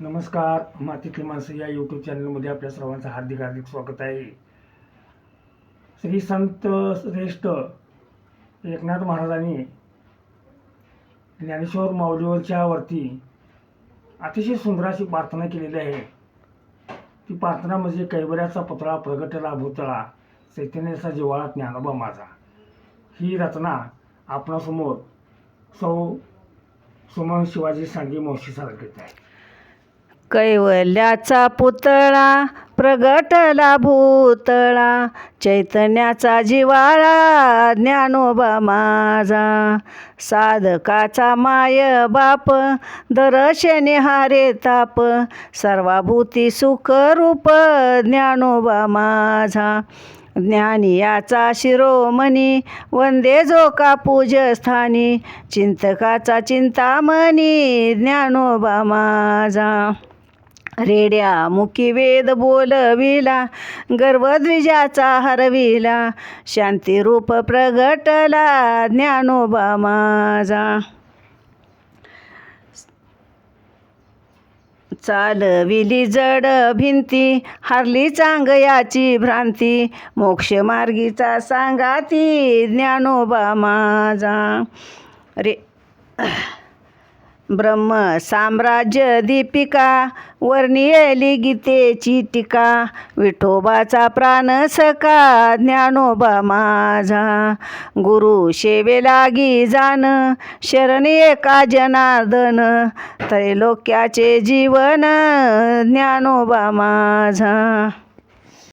नमस्कार मातीतली माणसं या यूट्यूब चॅनलमध्ये आपल्या सर्वांचं हार्दिक हार्दिक स्वागत आहे. श्री संत श्रेष्ठ एकनाथ महाराजांनी ज्ञानेश्वर माऊलीवरच्या वरती अतिशय सुंदर अशी प्रार्थना केलेली आहे. ती प्रार्थना म्हणजे कैबऱ्याचा पुतळा प्रगटला भूतळा चैतन्याचा जिव्हाळा ज्ञानोबा माझा. ही रचना आपणासमोर सौ सुमन शिवाजी सांगे मावशी सादर करीत आहे. कैवल्याचा पुतळा प्रगटला भूतळा चैतन्याचा जिवाळा ज्ञानोबा माझा. साधकाचा माय बाप दर्शने हारे ताप सर्वाभूती सुखरूप ज्ञानोबा माझा. ज्ञानियाचा शिरोमणी वंदे जो का पूजस्थानी चिंतकाचा चिंतामणी ज्ञानोबा माझा. रेड्या मुखी वेद बोलविला गर्वद्विजाचा हरविला शांतिरूप प्रगटला ज्ञानोबा माझा. चालविली जड भिंती हारली चांगयाची भ्रांती मोक्षमार्गीचा सांगाती ज्ञानोबा माझा. रे ब्रह्म साम्राज्य दीपिका वर्णियली गीतेची टीका विठोबाचा प्राण सका ज्ञानोबा माझा. गुरु शेवे लागी जाण शरण एका जनार्दन त्रैलोक्याचे जीवन ज्ञानोबा माझा.